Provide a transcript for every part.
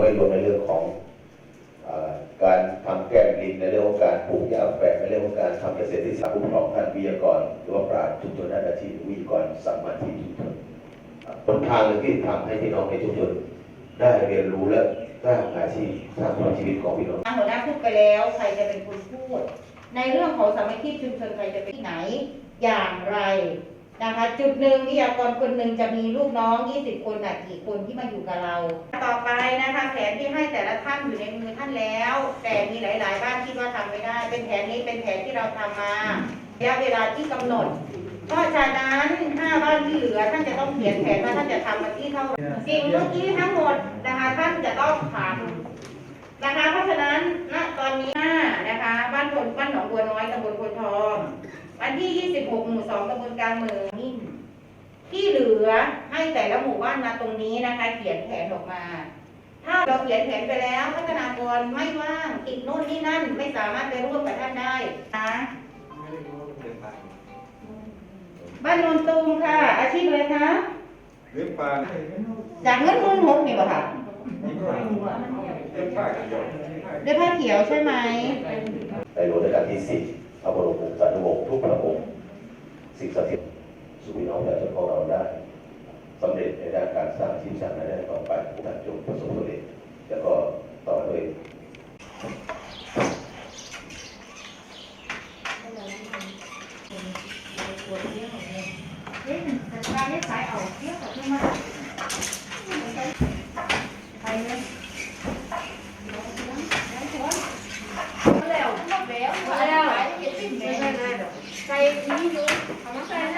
ไว้รวมในเรื่องของอการทำแก้มลิงในเรื่องของการปลูกยาแฝกในเรื่องของการทำเกษตรที่สาคุ้มครองท่านวิทยากร หรือว่าปราชญ์ชุมชนด้านอาชีพวิทยากรสามัญที่ชุมชนหนทางหนึ่งที่ทำให้พี่น้องในชุมชนได้เรียนรู้และสร้างอาชีพสร้างความชีวิตของพี่น้องหัวหน้าพูดไปแล้วใครจะเป็นคนพูด ในเรื่องของสามัคคีชุมชนใครจะเป็นที่ไหน อย่างไร นะคะ จุดหนึ่งวิทยากรคนหนึ่งจะมีลูกน้อง 20 คนน่ะกี่คนที่มาอยู่กับเรา ต่อไปนะคะแผนที่ให้แต่ละท่านอยู่ในมือท่านแล้ว แต่มีหลาย ๆ บ้านคิดว่าทำไม่ได้ เป็นแผนนี้เป็นแผนที่เราทำมาระยะเวลาที่กำหนดเพราะฉะนั้นห้าบ้านที่เหลือท่านจะต้องเขียนแผนว่าท่านจะทำวันที่เท่าไหร่สิ่งเมื่อกี้ทั้งหมดนะคะท่านจะต้องทำนะคะ เพราะฉะนั้นณตอนนี้นะคะ บ้านพลบ้านหนองบัวน้อยตำบลพลทอง วันที่ 26 หมู่2ตำบลกลางเมืองนิ่มที่เหลือให้แต่ละหมู่บ้านมาตรงนี้นะคะ เขียนแผนออกมา ถ้าเราเขียนแผนไปแล้ว พัฒนากรไม่ว่างติดโน่นนี่นั่น ไม่สามารถไปร่วมกับท่านได้นะบ้านโนนตูมค่ะ อาชีพอะไรคะเลี้ยงปลาจากเงินมื่นหกนี่ป่ะคะเลี้ยงปลาเลี้ยงปลาเกี่ยวได้ผ้าเขียวใช่ไหมในหลวงรัชกาลที่สิบพระบรมวงศานุวงศ์ทุกพระองค์ สิ่งศักดิ์สิทธิ์สู่พี่น้องประชาชนของเราได้สำเร็จในด้านการสร้างอาชีพสร้างรายได้ต่อไปผู้ท่านจงประสบผลสำเร็จแล้วก็ต่อด้วย Ini nih.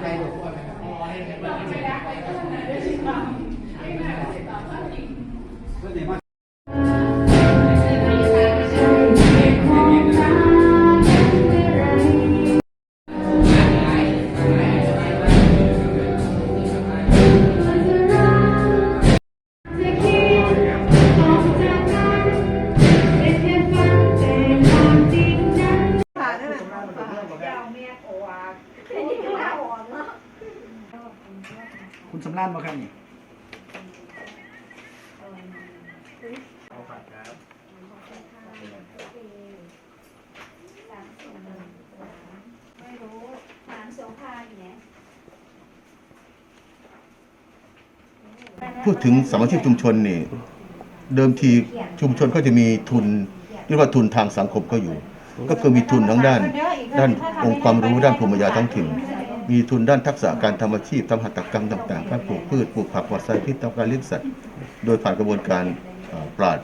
ใครบอกว่าใครบอกว่าให้ใครบอกว่า ณสำรานมาครับนี่ไม่รู้ถามสงครามเนี่ยพูดถึงสมาชิกชุมชนนี่เดิมทีชุมชนก็จะมีทุนเรียกว่าทุนทางสังคมก็อยู่ ก็คือมีทุนทั้งด้าน ด้านองค์ความรู้ด้านภูมิปัญญาท้องถิ่น มีทุนด้านทักษะการทำอาชีพทำหัตถกรรมต่างๆการปลูกพืชปลูกผักปลอดสารพิษทำการเลี้ยงสัตว์ โดยผ่านกระบวนการปราด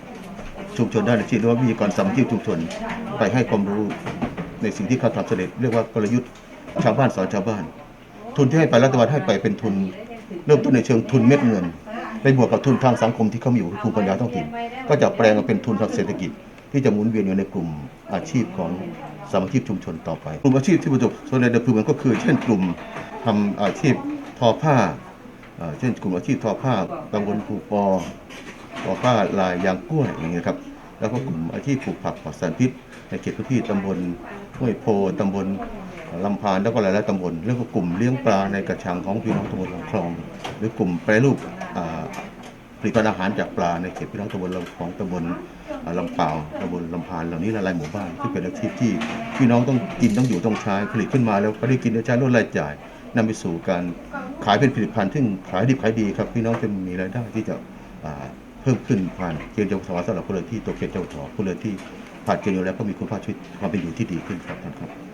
ชุมชนด้านอาชีพหรือว่าวิทยากรสามัคคีชุมชนไปให้ความรู้ในสิ่งที่เขาทำสร็จเรียกว่ากลยุทธ์ชาวบ้านสอนชาวบ้าน ทุนที่ให้ไปรัฐบาลให้ไปเป็นทุน เริ่มต้นในเชิงทุนเม็ดเงินไปบวกกับทุนทางสังคมที่เขามีอยู่คือภูมิปัญญาท้องถิ่นก็จะแปลงมาเป็นทุนทางเศรษฐกิจที่จะหมุนเวียนอยู่ในกลุ่มอาชีพของ สามัคคีชุมชนต่อไป กลุ่มอาชีพที่ประสบผลสำเร็จโดยคือมันก็คือ เช่นกลุ่มทำอาชีพทอผ้า เช่นกลุ่มอาชีพทอผ้าตำบลภูปอทอผ้าลายยางกล้วยอย่างเงี้ยครับแล้วก็กลุ่มอาชีพปลูกผักปลอดสารพิษในเขตพื้นที่ตำบลห้วยโพตำบลลำพานแล้วก็หลายๆตำบลแล้วก็กลุ่มเลี้ยงปลาในกระชังของพี่น้องตำบลลำคลอง หรือกลุ่มแปรรูป ลิตภัณฑ์อาหารจากปลาในเขตพี่น้องตำบลของตำบลลำเปล่าตำบลลำพานเหล่านี้หลายหมู่บ้านที่เป็นอาชีพที่พี่น้องต้องกินต้องอยู่ต้องใช้ผลิตขึ้นมาแล้วก็ได้กินได้ใช้ลดรายจ่ายนำไปสู่การขายเป็นผลิตภัณฑ์ซึ่งขายดีขายดีครับพี่น้องจะมีรายได้ที่จะเพิ่มขึ้นผ่านเกณฑ์จังหวัดสำหรับคนเรือนที่ตัวเขตจังหวัดพลเรือนที่ผ่านเกณฑ์อยู่แล้วก็มีคุณภาพชีวิตความเป็นอยู่ที่ดีขึ้นครับท่านครับ